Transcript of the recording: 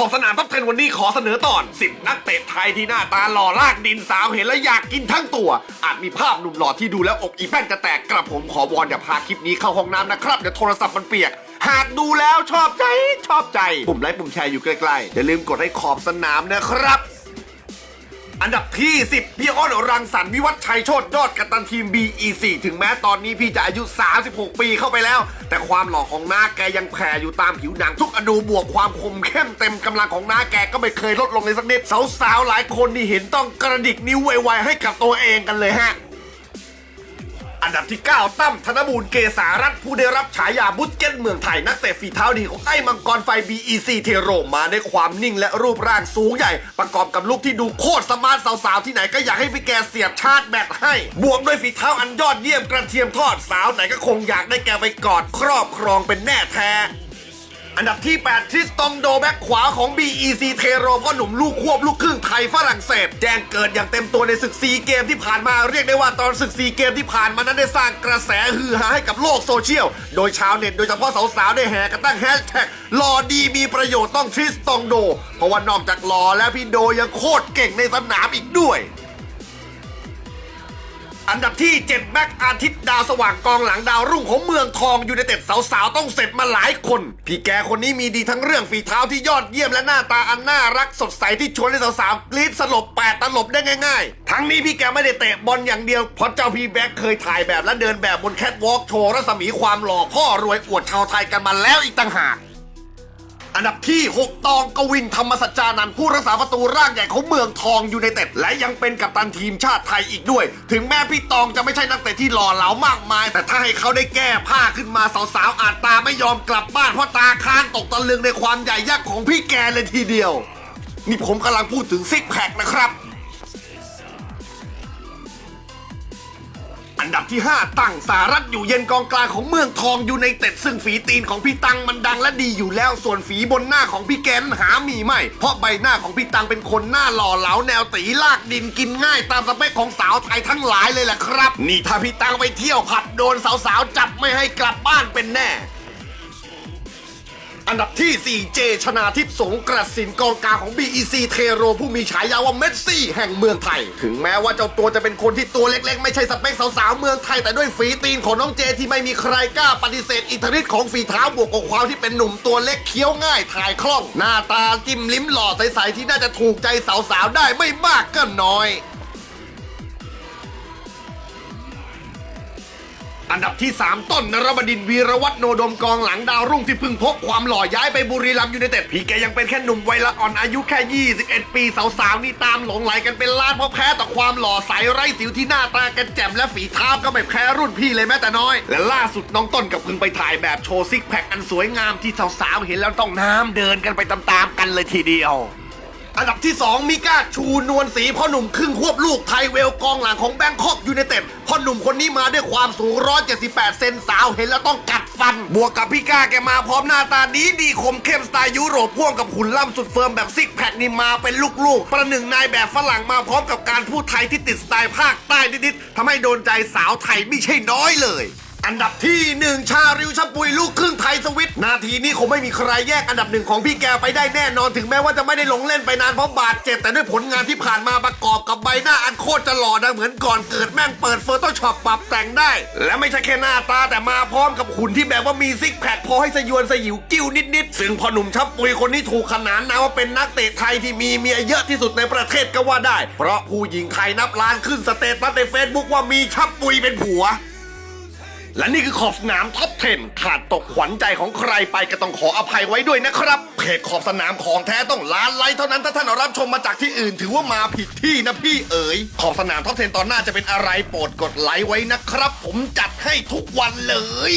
ขอบสนามท็อปเทนวันนี้ขอเสนอตอน 10 นักเตะไทยที่หน้าตาหล่อลากดินสาวเห็นแล้วอยากกินทั้งตัว อาจมีภาพหนุ่มหล่อที่ดูแล้วอกอีแป้นจะแตกกระผมขอวอนอย่าพาคลิปนี้เข้าห้องน้ำนะครับเดี๋ยวโทรศัพท์มันเปียก หากดูแล้วชอบใจชอบใจ ปุ่มไลค์ปุ่มแชร์อยู่ใกล้ๆอย่าลืมกดให้ขอบสนามนะครับ อันดับที่ 10 พี่อ้อนรังสรรค์วิวัฒชัยโชตยอดกัปตันทีม BEC ถึงแม้ตอนนี้พี่จะอายุ 36 ปีเข้าไปแล้ว แต่ความหล่อของน้าแกยังแผ่อยู่ตามผิวหนังทุกอนูบวกความคมเข้มเต็มกำลังของน้าแกก็ไม่เคยลดลงเลยสักนิดสาวๆหลายคนนี่เห็นต้องกระดิกนิ้วไวๆให้กับตัวเองกันเลยฮะ อันดับที่ 9 ตั้มธนบูรณ์เกษารัตผู้ได้รับฉายาบุสเก็ตเมืองไทยนักเตะฝีเท้าดีของไอ้มังกรไฟ BEC เทโรมาในความนิ่งและรูปร่างสูงใหญ่ ประกอบกับลูกที่ดูโคตรสมาร์ทสาวๆ ที่ไหนก็อยากให้พี่แกเสียบชาร์จแบตให้ บวกด้วยฝีเท้าอันยอดเยี่ยมกระเทียมทอดสาวไหนก็คงอยากได้แกไปกอดครอบครองเป็นแน่แท้ อันดับที่ 8 ทริสตองโดแบ็กขวาของ BEC เทโรพ่อหนุ่มลูกควบลูกครึ่งไทยฝรั่งเศส แจ้งเกิดอย่างเต็มตัวในศึกซีเกมที่ผ่านมาเรียกได้ว่าตอนศึกซีเกมที่ผ่านมานั้นได้สร้างกระแสฮือฮาให้กับโลกโซเชียล โดยชาวเน็ตโดยเฉพาะสาวๆได้แห่กันตั้งแฮชแท็กหล่อดีมีประโยชน์ต้องทริสตองโด เพราะว่านอกจากหล่อแล้วพี่โดยังโคตรเก่งในสนามอีกด้วย อันดับที่ 7 แบ็กอาทิตย์ดาวสว่างกองหลังดาวรุ่งของเมืองทองยูไนเต็ดสาวๆ ต้องเสร็จมาหลายคน พี่แกคนนี้มีดีทั้งเรื่องฝีเท้าที่ยอดเยี่ยมและหน้าตาอันน่ารักสดใสที่ชวนให้สาวๆกรี๊ดสลบแปดตลบได้ง่ายๆ ทั้งนี้พี่แกไม่ได้เตะบอลอย่างเดียว เพราะเจ้าพี่แบ็กเคยถ่ายแบบและเดินแบบบนแคทวอล์กโชว์รัศมีความหล่อพ่อรวยอวดชาวไทยกันมาแล้วอีกต่างหาก อันดับที่ 6 ตองกวินธรรมสัจจานันท์ผู้รักษาประตูร่างใหญ่ของเมืองทองยูไนเต็ดและยังเป็นกัปตันทีมชาติไทยอีกด้วย ถึงแม้พี่ตองจะไม่ใช่นักเตะที่หล่อเหลามากมาย แต่ถ้าให้เขาได้แก้ผ้าขึ้นมาสาวๆอาจตาไม่ยอมกลับบ้านเพราะตาค้างตกตะลึงในความใหญ่ยักษ์ของพี่แกเลยทีเดียว นี่ผมกำลังพูดถึงซิกแพคนะครับ อันดับที่ 5 ตั้งสารัตอยู่เย็นกองกลางของเมืองทองยูไนเต็ดซึ่งฝีตีนของพี่ตังมันดังและดีอยู่แล้ว ส่วนฝีบนหน้าของพี่แกนหามีไม่ เพราะใบหน้าของพี่ตังเป็นคนหน้าหล่อเหลาแนวตีลากดินกินง่ายตามสเปคของสาวไทยทั้งหลายเลยแหละครับ นี่ถ้าพี่ตังไปเที่ยวผับโดนสาวๆจับไม่ให้กลับบ้านเป็นแน่ อันดับที่ 4 เจ ชนาทิพย์สงกระสินกองกลางของ BEC เทโรผู้มีฉายาว่าเมสซี่แห่งเมืองไทย ถึงแม้ว่าเจ้าตัวจะเป็นคนที่ตัวเล็กๆ ไม่ใช่สเปคสาวๆเมืองไทย แต่ด้วยฝีตีนของน้องเจที่ไม่มีใครกล้าปฏิเสธอิทธิฤทธิ์ของฝีเท้าบวกกับความที่เป็นหนุ่มตัวเล็กเคี้ยวง่ายถ่ายคล่อง หน้าตาจิ้มลิ้มหล่อใสๆที่น่าจะถูกใจสาวๆได้ไม่มากก็น้อย อันดับที่ 3 ต้นนรบดินวีรวัฒน์โนดมกองหลังดาวรุ่งที่เพิ่งพกความหล่อย้ายไปบุรีรัมย์ยูไนเต็ดพี่แกยังเป็นแค่หนุ่มวัยละอ่อนอายุแค่ 21 ปีสาวๆนี่ตามหลงไหลกันเป็นล้านเพราะแพ้ต่อความหล่อใสไร้สิวที่หน้าตากันแจ่มและฝีเท้าก็ไม่แพ้รุ่นพี่เลยแม้แต่น้อย และล่าสุดน้องต้นกับเพิ่งไปถ่ายแบบโชว์ซิกแพคอันสวยงามที่สาวๆเห็นแล้วต้องน้ำเดินกันไปตามๆกันเลยทีเดียว อันดับที่ 2 มิก้าชูนวลศรีพ่อหนุ่มครึ่งควบลูกไทยเวลกองหลังของแบงคอกยูไนเต็ดพ่อหนุ่มคนนี้มาด้วยความสูง 178 เซนสาวเห็นแล้วต้องกัดฟัน บวกกับพี่ก้าแกมาพร้อมหน้าตาดีดีคมเข้มสไตล์ยุโรปพ่วงกับหุ่นล่ำสุดเฟิร์มแบบซิกแพคนี่มาเป็นลูกๆ ประหนึ่งนายแบบฝรั่งมาพร้อมกับการพูดไทยที่ติดสไตล์ภาคใต้นิดๆทำให้โดนใจสาวไทยไม่ใช่น้อยเลย อันดับที่หนึ่งชาริวชะปุยลูกครึ่งไทยสวิตนาทีนี้คงไม่มีใครแยกอันดับหนึ่งของพี่แกไปได้แน่นอนถึงแม้ว่าจะไม่ได้ลงเล่นไปนานเพราะบาดเจ็บแต่ด้วยผลงานที่ผ่านมาประกอบกับใบหน้าอันโคตรจะหล่อนะเหมือนก่อนเกิดแม่งเปิดเฟอร์ต้ช็อปปรับแต่งได้ และไม่ใช่แค่หน้าตาแต่มาพร้อมกับหุ่นที่แบบว่ามีซิกแพคพอให้สยวนสยิวกิ้วนิดๆซึ่งพอหนุ่มชับปุยคนนี้ถูกขนานนามว่าเป็นนักเตะไทยที่มีเมียเยอะที่สุดในประเทศก็ว่าได้ เพราะผู้หญิงไทยนับล้านขึ้นสเตตัสในเฟซบุ๊กว่ามีชับปุยเป็นผัว และนี่คือขอบสนามท็อป 10 ขาดตกขวัญใจของใครไปก็ต้องขออภัยไว้ด้วยนะครับ เพจขอบสนามของแท้ต้องล้านไลค์เท่านั้นถ้าท่านรับชมมาจากที่อื่น ถือว่ามาผิดที่นะพี่เอ๋ย ขอบสนามท็อป 10 ตอนหน้าจะเป็นอะไรโปรดกดไลค์ไว้นะครับ ผมจัดให้ทุกวันเลย